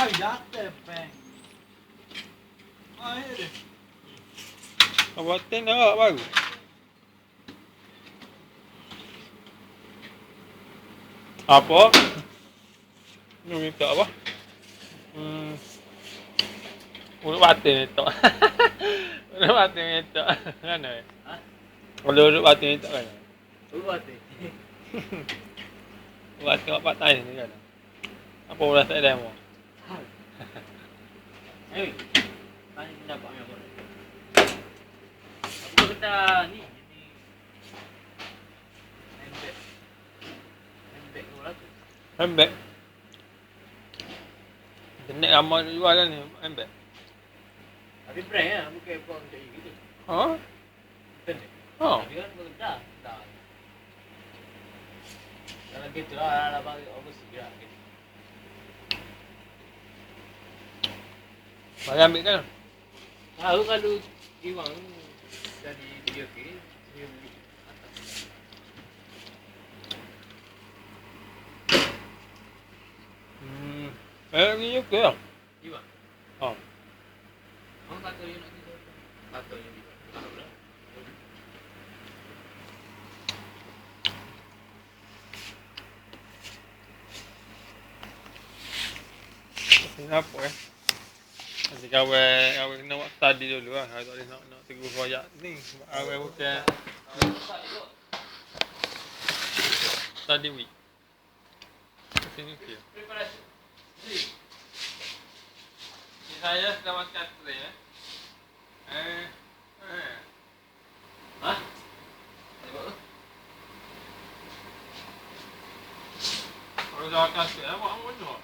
Bang. Ah, ya deh. Awak tengok baru. Apa? Ni minta apa? Hmm. Urut batin minta. Urut batin minta. Kan eh? Ha? Kalau urut batin minta kan? Buat eh. Buat tengok part time ni kan? Apa boleh saya demo? Eh, tanya pendapat yang boleh. Aku kata ni, ni. Handbag. Handbag dua ratus. Handbag. Internet ramai nak jual kan ni handbag. Tapi brand lah, bukan apa untuk gitu. Ha? Betul ni. Ha? Tapi kan bekerja. Tak. Kalau gitu lah, lah bagi overseas lah. gitu. Mari ambil kan? Tahu kalau Iwan jadi dia ke, dia beli atas. Hmm. Eh, ni juga lah. Iwan. Ha. Orang tak tahu dia nak gitu. Tak tahu dia gitu. Tak tahu lah. Kenapa eh? Nanti kawan kawan kena buat study dulu lah. Kalau tak boleh nak nak tegur royak ni. Sebab Kawan bukan study week. Sini okey. Preparation. Si saya sudah makan tray eh. Eh. Eh. Ha? Kalau dah makan tray, buat apa benda?